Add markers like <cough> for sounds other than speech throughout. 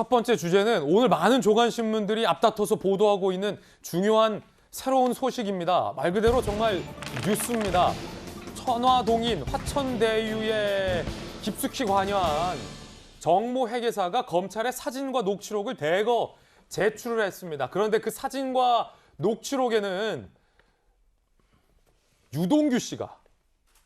첫 번째 주제는 오늘 많은 조간 신문들이 앞다퉈서 보도하고 있는 중요한 새로운 소식입니다. 말 그대로 정말 뉴스입니다. 천화동인 화천대유에 깊숙이 관여한 정모 회계사가 검찰에 사진과 녹취록을 대거 제출을 했습니다. 그런데 그 사진과 녹취록에는 유동규 씨가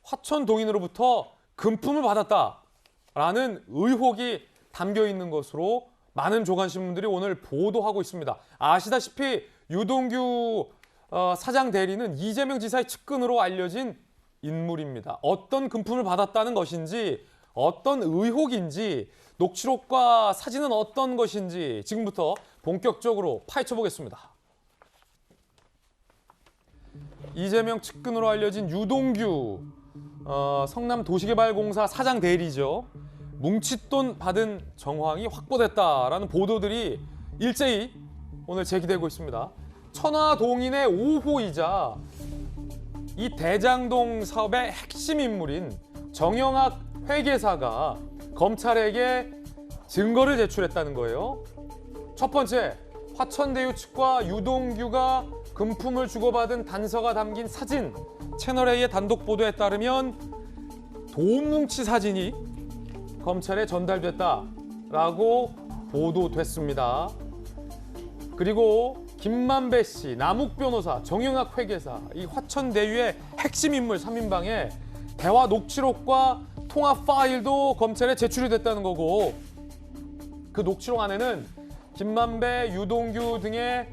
화천동인으로부터 금품을 받았다라는 의혹이 담겨 있는 것으로 많은 조간 신문들이 오늘 보도하고 있습니다. 아시다시피 유동규 어, 사장 대리는 이재명 지사의 측근으로 알려진 인물입니다. 어떤 금품을 받았다는 것인지 어떤 의혹인지 녹취록과 사진은 어떤 것인지 지금부터 본격적으로 파헤쳐 보겠습니다. 이재명 측근으로 알려진 유동규 어, 성남 도시개발공사 사장 대리죠. 뭉칫돈 받은 정황이 확보됐다라는 보도들이 일제히 오늘 제기되고 있습니다. 천화동인의 5호이자 이 대장동 사업의 핵심 인물인 정영학 회계사가 검찰에게 증거를 제출했다는 거예요. 첫 번째, 화천대유 측과 유동규가 금품을 주고받은 단서가 담긴 사진. 채널A의 단독 보도에 따르면 돈뭉치 사진이 검찰에 전달됐다라고 보도됐습니다. 그리고 김만배 씨, 남욱 변호사, 정영학 회계사, 이 화천대유의 핵심 인물 3인방의 대화 녹취록과 통화 파일도 검찰에 제출이 됐다는 거고 그 녹취록 안에는 김만배, 유동규 등의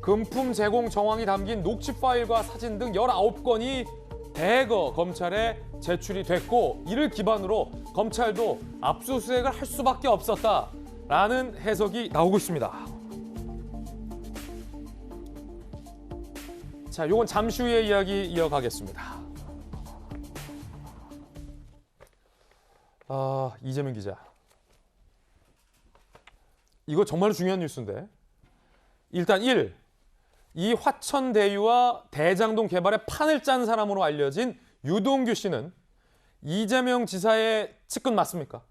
금품 제공 정황이 담긴 녹취 파일과 사진 등 19건이 대거 검찰에 제출이 됐고 이를 기반으로 검찰도 압수수색을 할 수밖에 없었다라는 해석이 나오고 있습니다. 자, 요건 잠시 후에 이야기 이어가겠습니다. 아, 이재명 기자. 이거 정말 중요한 뉴스인데. 일단 1. 이 화천대유와 대장동 개발에 판을 짠 사람으로 알려진 유동규 씨는 이재명 지사의 측근 맞습니까?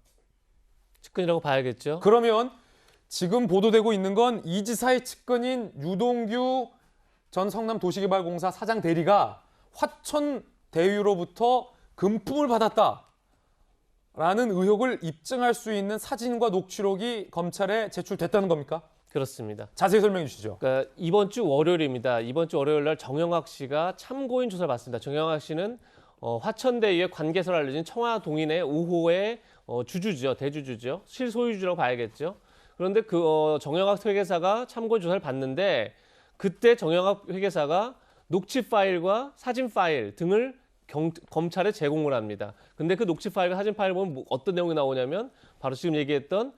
측근이라고 봐야겠죠. 그러면 지금 보도되고 있는 건 이 지사의 측근인 유동규 전 성남 도시개발공사 사장 대리가 화천대유로부터 금품을 받았다 라는 의혹을 입증할 수 있는 사진과 녹취록이 검찰에 제출됐다는 겁니까? 그렇습니다. 자세히 설명해 주시죠. 그러니까 이번 주 월요일입니다. 이번 주 월요일 날 정영학 씨가 참고인 조사를 받습니다. 정영학 씨는 어, 화천대유의 관계서를 알려진 청와 동인의 5호의 어, 주주죠, 대주주죠, 실소유주라고 봐야겠죠. 그런데 그 어, 정영학 회계사가 참고인 조사를 받는데 그때 정영학 회계사가 녹취 파일과 사진 파일 등을 경- 검찰에 제공을 합니다. 근데 그 녹취 파일과 사진 파일 보면 뭐 어떤 내용이 나오냐면 바로 지금 얘기했던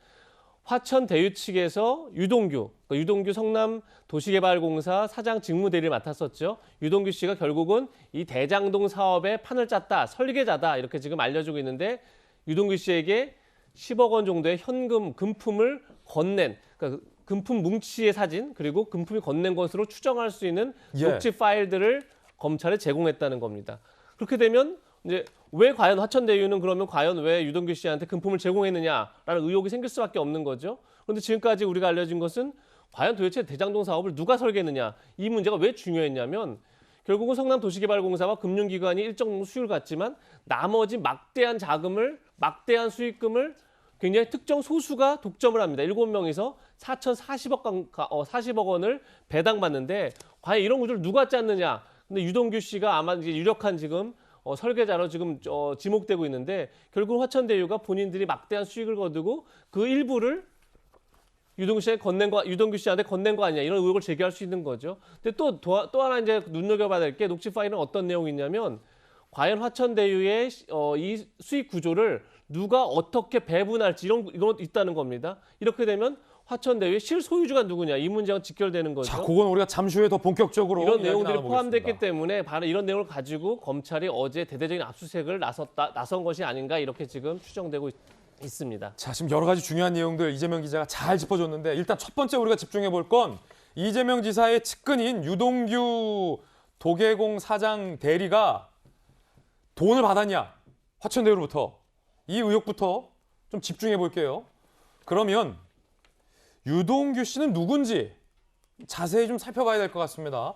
화천 대유 측에서 유동규, 그러니까 유동규 성남 도시개발공사 사장 직무대리를 맡았었죠. 유동규 씨가 결국은 이 대장동 사업의 판을 짰다, 설계자다 이렇게 지금 알려지고 있는데 유동규 씨에게 10억 원 정도의 현금 금품을 건넨, 그러니까 금품 뭉치의 사진 그리고 금품이 건넨 것으로 추정할 수 있는 예. 녹취 파일들을 검찰에 제공했다는 겁니다. 그렇게 되면 이제 왜 과연 화천대유는 그러면 과연 왜 유동규 씨한테 금품을 제공했느냐라는 의혹이 생길 수밖에 없는 거죠. 그런데 지금까지 우리가 알려진 것은 과연 도대체 대장동 사업을 누가 설계했느냐 이 문제가 왜 중요했냐면 결국은 성남 도시개발공사와 금융기관이 일정 수익을 갖지만 나머지 막대한 자금을 막대한 수익금을 굉장히 특정 소수가 독점을 합니다. 일곱 명이서 4,040억 40억 원을 배당받는데 과연 이런 구조를 누가 짰느냐? 근데 유동규 씨가 아마 이제 유력한 지금 어, 설계자로 지금 어, 지목되고 있는데 결국 화천대유가 본인들이 막대한 수익을 거두고 그 일부를 유동규 씨한테 건넨 거 유동규 씨한테 건넨 거 아니냐 이런 의혹을 제기할 수 있는 거죠. 근데 또또 하나 이제 눈여겨봐야 될 게 녹취 파일은 어떤 내용이 있냐면 과연 화천대유의 어, 이 수익 구조를 누가 어떻게 배분할지 이런 것도 있다는 겁니다. 이렇게 되면 화천대유의 실소유주가 누구냐 이 문제가 직결되는 거죠. 자, 그건 우리가 잠시 후에 더 본격적으로 이런 내용들이. 포함됐기 때문에 바로 이런 내용을 가지고 검찰이 어제 대대적인 압수수색을 나섰다 나선 것이 아닌가 이렇게 지금 추정되고 있, 있습니다. 자, 지금 여러 가지 중요한 내용들 이재명 기자가 잘 짚어줬는데 일단 첫 번째 우리가 집중해 볼 건 이재명 지사의 측근인 유동규 도계공 사장 대리가 돈을 받았냐 화천대유로부터 이 의혹부터 좀 집중해 볼게요. 그러면 유동규 씨는 누군지 자세히 좀 살펴봐야 될 것 같습니다.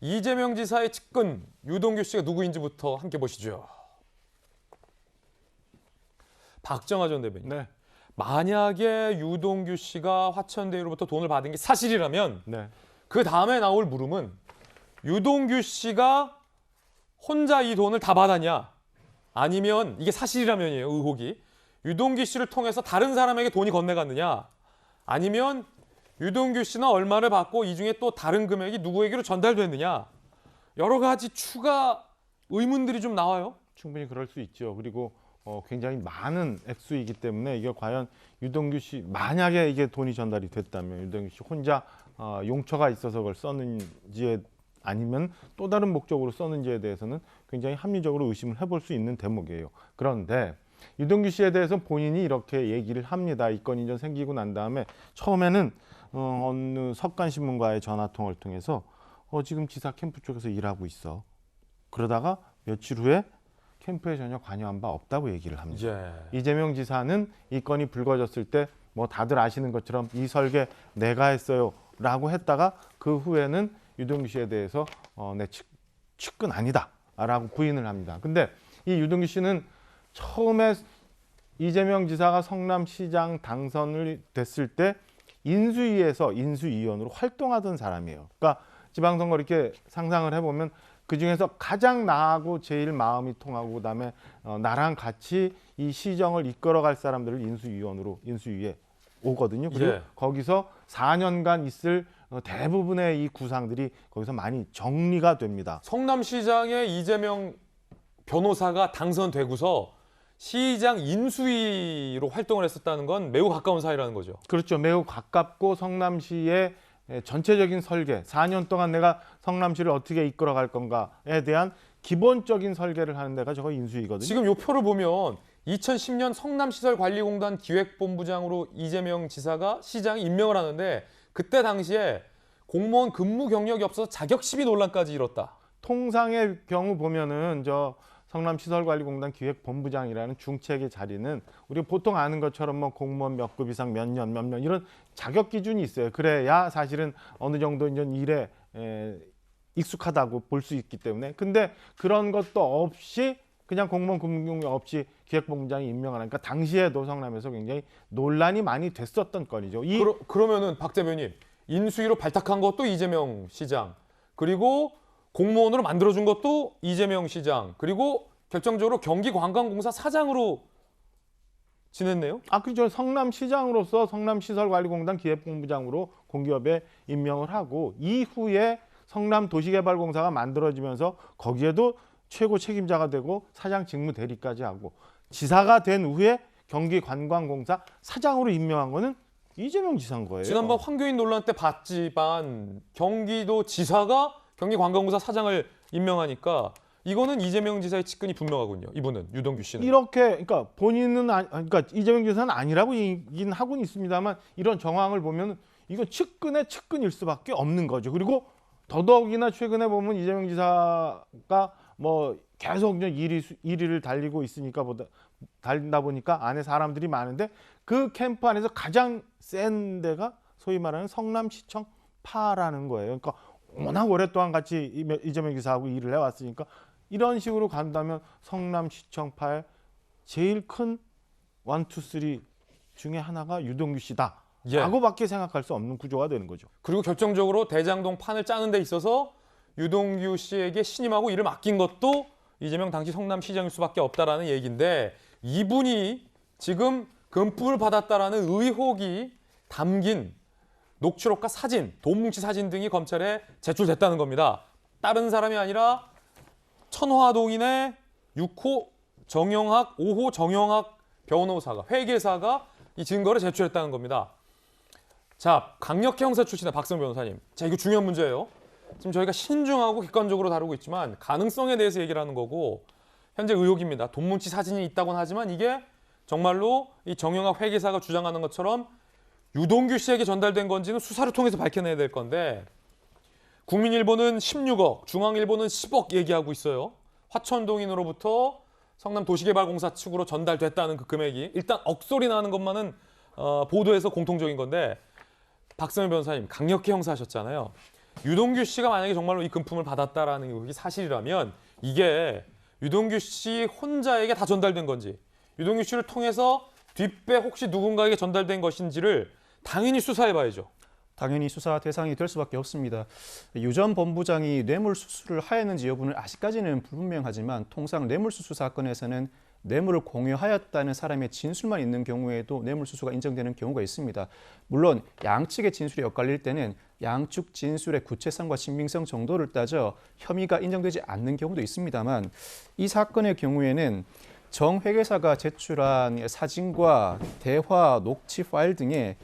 이재명 지사의 측근 유동규 씨가 누구인지부터 함께 보시죠. 박정하 전 대변인. 네. 만약에 유동규 씨가 화천대유로부터 돈을 받은 게 사실이라면 네. 그 다음에 나올 물음은 유동규 씨가 혼자 이 돈을 다 받았냐? 아니면 이게 사실이라면이에요, 의혹이. 유동규 씨를 통해서 다른 사람에게 돈이 건네갔느냐? 아니면 유동규 씨는 얼마를 받고 이 중에 또 다른 금액이 누구에게로 전달됐느냐? 여러 가지 추가 의문들이 좀 나와요. 충분히 그럴 수 있죠. 그리고 어, 굉장히 많은 액수이기 때문에 이게 과연 유동규 씨 만약에 이게 돈이 전달이 됐다면 유동규 씨 혼자 어, 용처가 있어서 그걸 썼는지에 아니면 또 다른 목적으로 썼는지에 대해서는 굉장히 합리적으로 의심을 해볼 수 있는 대목이에요. 그런데 유동규 씨에 대해서 본인이 이렇게 얘기를 합니다. 이 건이 좀 생기고 난 다음에 처음에는 어, 어느 석간 신문과의 전화 통화를 통해서 어, 지금 지사 캠프 쪽에서 일하고 있어. 그러다가 며칠 후에 캠프에 전혀 관여한 바 없다고 얘기를 합니다. 예. 이재명 지사는 이 건이 불거졌을 때 뭐 다들 아시는 것처럼 이 설계 내가 했어요라고 했다가 그 후에는 유동규 씨에 대해서 어, 내 측, 측근 아니다라고 부인을 합니다. 근데 이 유동규 씨는 처음에 이재명 지사가 성남시장 당선을 됐을 때 인수위에서 인수위원으로 활동하던 사람이에요. 그러니까 지방선거 이렇게 상상을 해보면 그 중에서 가장 나하고 제일 마음이 통하고 그다음에 어, 나랑 같이 이 시정을 이끌어갈 사람들을 인수위원으로 인수위에 오거든요. 그리고 예. 거기서 4년간 있을 어, 대부분의 이 구상들이 거기서 많이 정리가 됩니다. 성남시장의 이재명 변호사가 당선되고서 시장 인수위로 활동을 했었다는 건 매우 가까운 사이라는 거죠. 그렇죠. 매우 가깝고 성남시의 에, 전체적인 설계, 4년 동안 내가 성남시를 어떻게 이끌어 갈 건가에 대한 기본적인 설계를 하는 데가 저거 인수위거든요. 지금 요 표를 보면 2010년 성남시설관리공단 기획본부장으로 이재명 지사가 시장이 임명을 하는데 그때 당시에 공무원 근무 경력이 없어서 자격 시비 논란까지 일었다. 통상의 경우 보면은 저 성남시설관리공단 기획본부장이라는 중책의 자리는 우리가 보통 아는 것처럼 뭐 공무원 몇 급 이상 몇 년 몇 년 이런 자격 기준이 있어요. 그래야 사실은 어느 정도 이제 일에 에, 익숙하다고 볼 수 있기 때문에 근데 그런 것도 없이 그냥 공무원 경력 없이 기획본부장이 임명하니까 당시에도 성남에서 굉장히 논란이 많이 됐었던 건이죠. 이 그러, 그러면은 박 대변인 인수위로 발탁한 것도 이재명 시장 그리고 공무원으로 만들어준 것도 이재명 시장 그리고 결정적으로 경기관광공사 사장으로 지냈네요. 아, 그죠. 성남시장으로서 성남시설관리공단 기획본부장으로 공기업에 임명을 하고 이후에 성남도시개발공사가 만들어지면서 거기에도 최고 책임자가 되고 사장 직무 대리까지 하고 지사가 된 후에 경기관광공사 사장으로 임명한 거는 이재명 지사인 거예요. 지난번 황교안 논란 때 봤지만 경기도 지사가 경기관광공사 사장을 임명하니까 이거는 이재명 지사의 측근이 분명하군요. 이분은 유동규 씨는. 이렇게 그러니까 본인은 아, 그러니까 이재명 지사는 아니라고 얘기는 하고는 있습니다만 이런 정황을 보면 이건 측근의 측근일 수밖에 없는 거죠. 그리고 더더욱이나 최근에 보면 이재명 지사가 뭐 계속 이제 1위 1위를 달리고 있으니까 보다 달린다 보니까 안에 사람들이 많은데 그 캠프 안에서 가장 센 데가 소위 말하는 성남시청 파라는 거예요. 그러니까 워낙 오랫동안 같이 이- 이재명 지사하고 일을 해왔으니까 이런 식으로 간다면 성남시청파의 제일 큰 원투 쓰리 중에 하나가 유동규 씨다. 예. 라고밖에 생각할 수 없는 구조가 되는 거죠. 그리고 결정적으로 대장동 판을 짜는 데 있어서 유동규 씨에게 신임하고 일을 맡긴 것도 이재명 당시 성남시장일 수밖에 없다라는 얘기인데 이분이 지금 금품을 받았다라는 의혹이 담긴 녹취록과 사진, 돈 뭉치 사진 등이 검찰에 제출됐다는 겁니다. 다른 사람이 아니라 천화동인의 6호 정영학, 5호 정영학 변호사가 회계사가 이 증거를 제출했다는 겁니다. 자, 강력히 형사 출신의 박성 변호사님. 자, 이거 중요한 문제예요. 지금 저희가 신중하고 객관적으로 다루고 있지만 가능성에 대해서 얘기를 하는 거고 현재 의혹입니다. 돈뭉치 사진이 있다고는 하지만 이게 정말로 이 정영학 회계사가 주장하는 것처럼 유동규 씨에게 전달된 건지는 수사를 통해서 밝혀내야 될 건데 국민일보는 16억, 중앙일보는 10억 얘기하고 있어요. 화천동인으로부터 성남도시개발공사 측으로 전달됐다는 그 금액이 일단 억소리 나는 것만은 어, 보도에서 공통적인 건데 박성현 변호사님 강력히 형사하셨잖아요. 유동규 씨가 만약에 정말로 이 금품을 받았다라는 게 사실이라면 이게 유동규 씨 혼자에게 다 전달된 건지 유동규 씨를 통해서 뒷배 혹시 누군가에게 전달된 것인지를 당연히 수사해봐야죠. 당연히 수사 대상이 될 수밖에 없습니다. 유 전 본부장이 뇌물수수를 하였는지 여부는 아직까지는 불분명하지만 통상 뇌물수수 사건에서는 뇌물을 공유하였다는 사람의 진술만 있는 경우에도 뇌물수수가 인정되는 경우가 있습니다. 물론 양측의 진술이 엇갈릴 때는 양측 진술의 구체성과 신빙성 정도를 따져 혐의가 인정되지 않는 경우도 있습니다만 이 사건의 경우에는 정 회계사가 제출한 사진과 대화, 녹취 파일 등에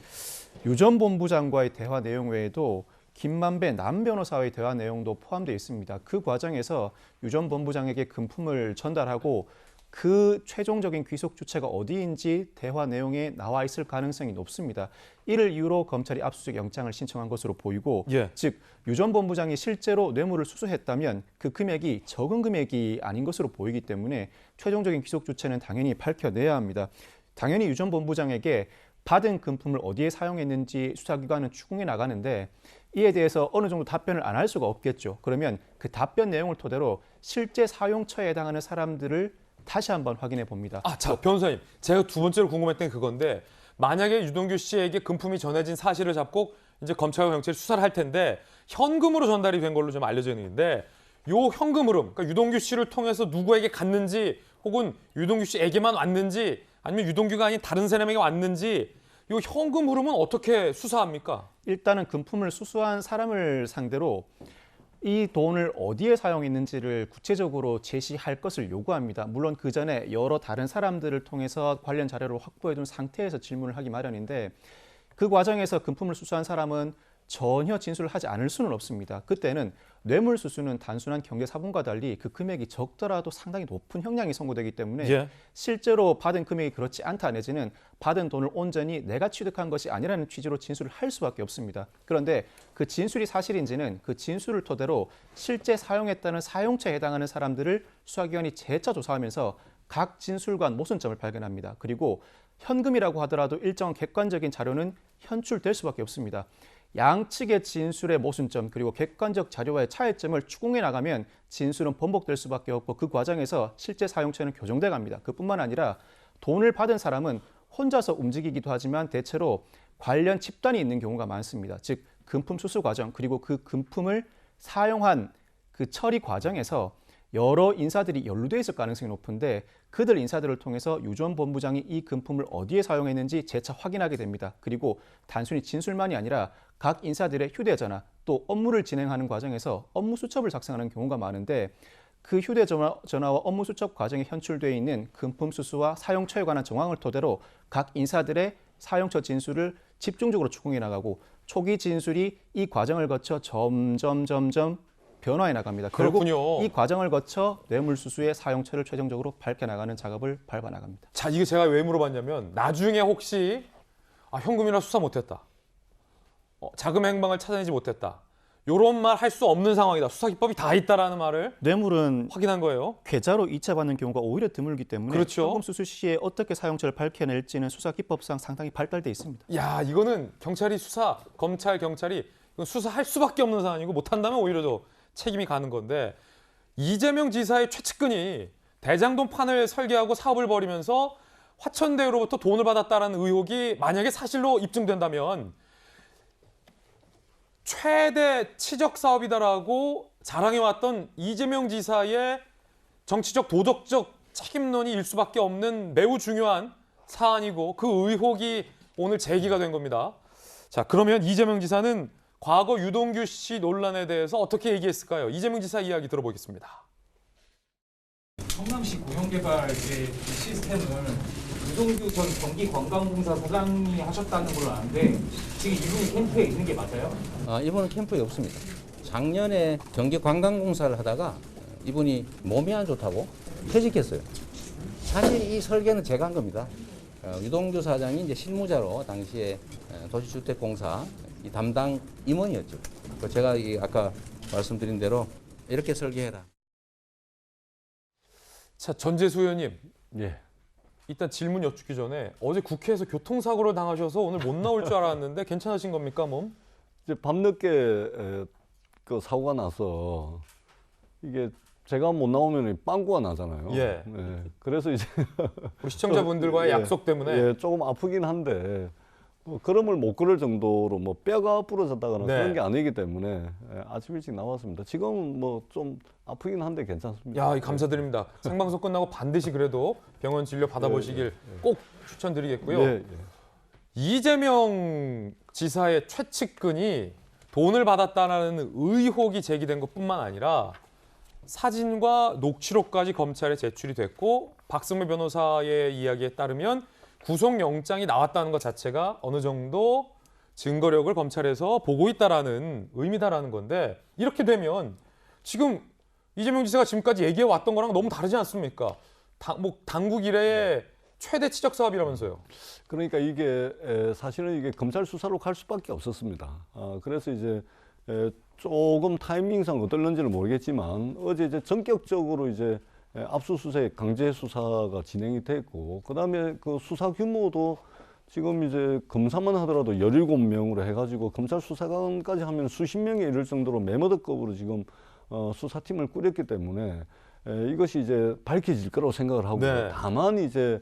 유전 본부장과의 대화 내용 외에도 김만배 남 변호사와의 대화 내용도 포함되어 있습니다. 그 과정에서 유전 본부장에게 금품을 전달하고 그 최종적인 귀속 주체가 어디인지 대화 내용에 나와 있을 가능성이 높습니다. 이를 이유로 검찰이 압수수색 영장을 신청한 것으로 보이고 예. 즉유 전 본부장이 실제로 뇌물을 수수했다면 그 금액이 적은 금액이 아닌 것으로 보이기 때문에 최종적인 귀속 주체는 당연히 밝혀내야 합니다. 당연히 유 전 본부장에게 받은 금품을 어디에 사용했는지 수사기관은 추궁해 나가는데 이에 대해서 어느 정도 답변을 안 할 수가 없겠죠. 그러면 그 답변 내용을 토대로 실제 사용처에 해당하는 사람들을 다시 한번 확인해 봅니다. 아, 자, 변호사님. 제가 두 번째로 궁금했던 게 그건데 만약에 유동규 씨에게 금품이 전해진 사실을 잡고 이제 검찰과 경찰이 수사를 할 텐데 현금으로 전달이 된 걸로 좀 알려져 있는데 요 현금 흐름, 그러니까 유동규 씨를 통해서 누구에게 갔는지 혹은 유동규 씨에게만 왔는지 아니면 유동규가 아닌 다른 사람에게 왔는지 요 현금 흐름은 어떻게 수사합니까? 일단은 금품을 수수한 사람을 상대로 이 돈을 어디에 사용했는지를 구체적으로 제시할 것을 요구합니다. 물론 그 전에 여러 다른 사람들을 통해서 관련 자료를 확보해 둔 상태에서 질문을 하기 마련인데 그 과정에서 금품을 수수한 사람은 전혀 진술을 하지 않을 수는 없습니다. 그때는 뇌물 수수는 단순한 경제 사본과 달리 그 금액이 적더라도 상당히 높은 형량이 선고되기 때문에 예. 실제로 받은 금액이 그렇지 않다 내지는 받은 돈을 온전히 내가 취득한 것이 아니라는 취지로 진술을 할 수밖에 없습니다. 그런데 그 진술이 사실인지는 그 진술을 토대로 실제 사용했다는 사용처에 해당하는 사람들을 수사기관이 재차 조사하면서 각 진술관 모순점을 발견합니다. 그리고 현금이라고 하더라도 일정 객관적인 자료는 현출될 수밖에 없습니다. 양측의 진술의 모순점 그리고 객관적 자료와의 차이점을 추궁해 나가면 진술은 번복될 수밖에 없고 그 과정에서 실제 사용처는 교정돼 갑니다. 그뿐만 아니라 돈을 받은 사람은 혼자서 움직이기도 하지만 대체로 관련 집단이 있는 경우가 많습니다. 즉 금품 수수 과정 그리고 그 금품을 사용한 그 처리 과정에서 여러 인사들이 연루돼 있을 가능성이 높은데 그들 인사들을 통해서 유전 본부장이 이 금품을 어디에 사용했는지 재차 확인하게 됩니다. 그리고 단순히 진술만이 아니라 각 인사들의 휴대전화 또 업무를 진행하는 과정에서 업무 수첩을 작성하는 경우가 많은데 그 휴대전화와 업무 수첩 과정에 현출되어 있는 금품 수수와 사용처에 관한 정황을 토대로 각 인사들의 사용처 진술을 집중적으로 추궁해 나가고 초기 진술이 이 과정을 거쳐 점점 점점 변화해 나갑니다. 결국 그렇군요. 이 과정을 거쳐 뇌물 수수의 사용처를 최종적으로 밝혀 나가는 작업을 밟아 나갑니다. 자, 이게 제가 왜 물어봤냐면 나중에 혹시 아, 현금이라 수사 못했다. 어, 자금 행방을 찾아내지 못했다. 요런 말 할 수 없는 상황이다. 수사 기법이 다 있다라는 말을 뇌물은 확인한 거예요. 계좌로 이체받는 경우가 오히려 드물기 때문에 그렇죠. 현금 수수 시에 어떻게 사용처를 밝혀낼지는 수사 기법상 상당히 발달돼 있습니다. 야, 이거는 경찰이 수사, 검찰, 경찰이 이건 수사할 수밖에 없는 상황이고 못 한다면 오히려 더 책임이 가는 건데 이재명 지사의 최측근이 대장동 판을 설계하고 사업을 벌이면서 화천대유로부터 돈을 받았다라는 의혹이 만약에 사실로 입증된다면 최대 치적 사업이다라고 자랑해왔던 이재명 지사의 정치적 도덕적 책임론이 일 수밖에 없는 매우 중요한 사안이고 그 의혹이 오늘 제기가 된 겁니다. 자 그러면 이재명 지사는 과거 유동규 씨 논란에 대해서 어떻게 얘기했을까요? 이재명 지사 이야기 들어보겠습니다. 성남시 공영개발의 이 시스템을 유동규 전 경기관광공사 사장이 하셨다는 걸로 아는데 지금 이분이 캠프에 있는 게 맞아요? 아, 이분은 캠프에 없습니다. 작년에 경기 관광공사를 하다가 이분이 몸이 안 좋다고 퇴직했어요. 사실 이 설계는 제가 한 겁니다. 어, 유동규 사장이 이제 실무자로 당시에 어, 도시주택공사 이 담당 임원이었죠. 그 제가 이 아까 말씀드린 대로 이렇게 설계해라. 자 전재수 의원님 예. 일단 질문 여쭙기 전에 어제 국회에서 교통사고를 당하셔서 오늘 못 나올 줄 알았는데 괜찮으신 겁니까, 몸? 이제 밤늦게 에, 그 사고가 나서 이게 제가 못 나오면 빵꾸가 나잖아요. 예. 예, 그래서 이제 우리 시청자분들과의 <laughs> 예, 약속 때문에 예, 조금 아프긴 한데 뭐 걸음을 못 걸을 정도로 뭐 뼈가 부러졌다거나 네. 그런 게 아니기 때문에 예, 아침 일찍 나왔습니다. 지금은 뭐좀 아프긴 한데 괜찮습니다. 야, 이 감사드립니다. 생방송 끝나고 반드시 그래도 병원 진료 받아보시길 꼭 추천드리겠고요. 예, 예. 이재명 지사의 최측근이 돈을 받았다는 의혹이 제기된 것뿐만 아니라 사진과 녹취록까지 검찰에 제출이 됐고 박승배 변호사의 이야기에 따르면 구속영장이 나왔다는 것 자체가 어느 정도 증거력을 검찰에서 보고 있다라는 의미다라는 건데 이렇게 되면 지금 이재명 지사가 지금까지 얘기해 왔던 거랑 너무 다르지 않습니까? 당, 뭐 당국 이래의 최대 치적 사업이라면서요. 그러니까 이게 에, 사실은 이게 검찰 수사로 갈 수밖에 없었습니다. 아, 그래서 이제 에, 조금 타이밍상 어떨는지는 모르겠지만 어제 이제 전격적으로 이제 에, 압수수색 강제 수사가 진행이 됐고 그다음에 그 수사 규모도 지금 이제 검사만 하더라도 17명으로 해가지고 검찰 수사관까지 하면 수십 명에 이를 정도로 메머드급으로 지금 어, 수사팀을 꾸렸기 때문에 에, 이것이 이제 밝혀질 거라고 생각을 하고 네. 다만 이제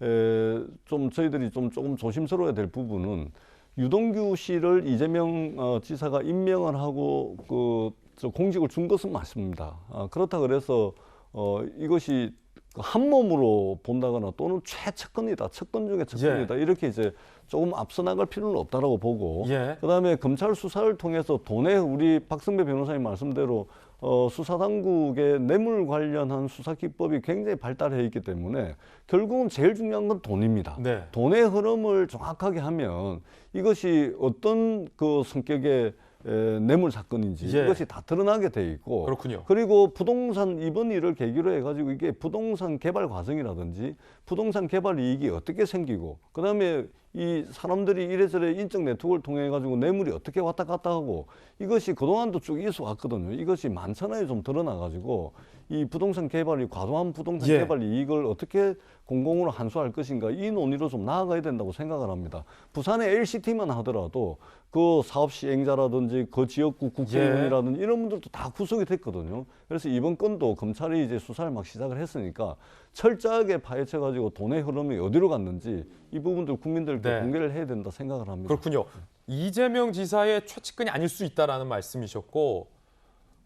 에, 좀 저희들이 좀 조금 조심스러워야 될 부분은 유동규 씨를 이재명 어, 지사가 임명을 하고 그 저 공직을 준 것은 맞습니다. 아, 그렇다 그래서 어, 이것이 그한 몸으로 본다거나 또는 최측근이다, 측근 중에 측근이다 이렇게 이제 조금 앞서 나갈 필요는 없다라고 보고 예. 그다음에 검찰 수사를 통해서 돈에 우리 박승배 변호사님 말씀대로 어, 수사 당국의 뇌물 관련한 수사 기법이 굉장히 발달해 있기 때문에 결국은 제일 중요한 건 돈입니다. 네. 돈의 흐름을 정확하게 하면 이것이 어떤 그 성격의 에, 뇌물 사건인지 예. 이것이 다 드러나게 돼 있고 그렇군요. 그리고 부동산 이번 일을 계기로 해가지고 이게 부동산 개발 과정이라든지 부동산 개발 이익이 어떻게 생기고 그다음에 이 사람들이 이래저래 인적 네트워크를 통해 가지고 뇌물이 어떻게 왔다 갔다 하고 이것이 그동안도 쭉 있어 왔거든요. 이것이 만천하에 좀 드러나 가지고 이 부동산 개발이 과도한 부동산 예. 개발 이익을 어떻게 공공으로 환수할 것인가 이 논의로 좀 나아가야 된다고 생각을 합니다. 부산의 LCT만 하더라도 그 사업 시행자라든지 그 지역구 국회의원이라든지 이런 분들도 다 구속이 됐거든요. 그래서 이번 건도 검찰이 이제 수사를 막 시작을 했으니까 철저하게 파헤쳐 가지고 돈의 흐름이 어디로 갔는지 이 부분들 국민들께 네. 공개를 해야 된다 생각을 합니다. 그렇군요. 이재명 지사의 최측근이 아닐 수 있다라는 말씀이셨고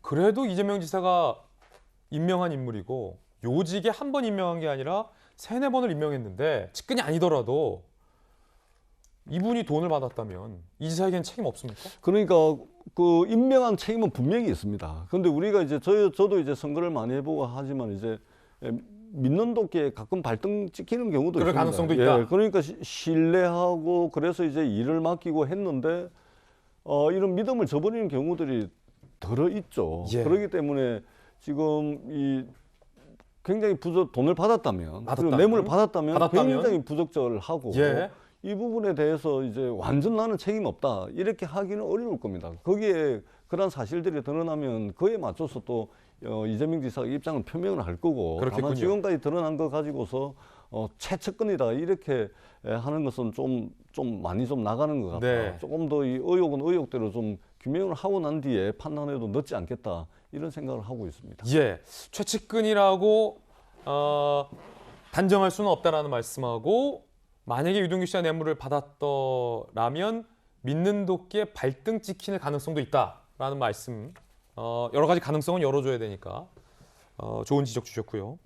그래도 이재명 지사가 임명한 인물이고 요직에 한 번 임명한 게 아니라 세네 번을 임명했는데 측근이 아니더라도 이분이 돈을 받았다면 이 지사에게는 책임 없습니까? 그러니까 그 임명한 책임은 분명히 있습니다. 그런데 우리가 이제 저 저도 이제 선거를 많이 해보고 하지만 이제 에, 믿는 도끼에 가끔 발등 찍히는 경우도 그럴 있습니다. 가능성도 있다. 예, 그러니까 시- 신뢰하고 그래서 이제 일을 맡기고 했는데 어, 이런 믿음을 저버리는 경우들이 들어 있죠. 예. 그렇기 때문에 지금 이 굉장히 부적 돈을 받았다면, 받았다면? 그리고 뇌물을 받았다면, 받았다면? 굉장히 부적절하고 예. 이 부분에 대해서 이제 완전 나는 책임 없다 이렇게 하기는 어려울 겁니다. 거기에 그런 사실들이 드러나면 그에 맞춰서 또 어, 이재명 지사가 입장을 표명을 할 거고 그렇겠군요. 다만 지금까지 드러난 거 가지고서 어, 최측근이다 이렇게 에, 하는 것은 좀 좀 많이 좀 나가는 것 같다. 네. 조금 더 이 의혹은 의혹대로 좀 규명을 하고 난 뒤에 판단해도 늦지 않겠다 이런 생각을 하고 있습니다. 예, 최측근이라고 어, 단정할 수는 없다라는 말씀하고 만약에 유동규 씨가 뇌물을 받았더라면 믿는 도끼에 발등 찍히는 가능성도 있다라는 말씀. 어, 여러 가지 가능성은 열어줘야 되니까 어, 좋은 지적 주셨고요.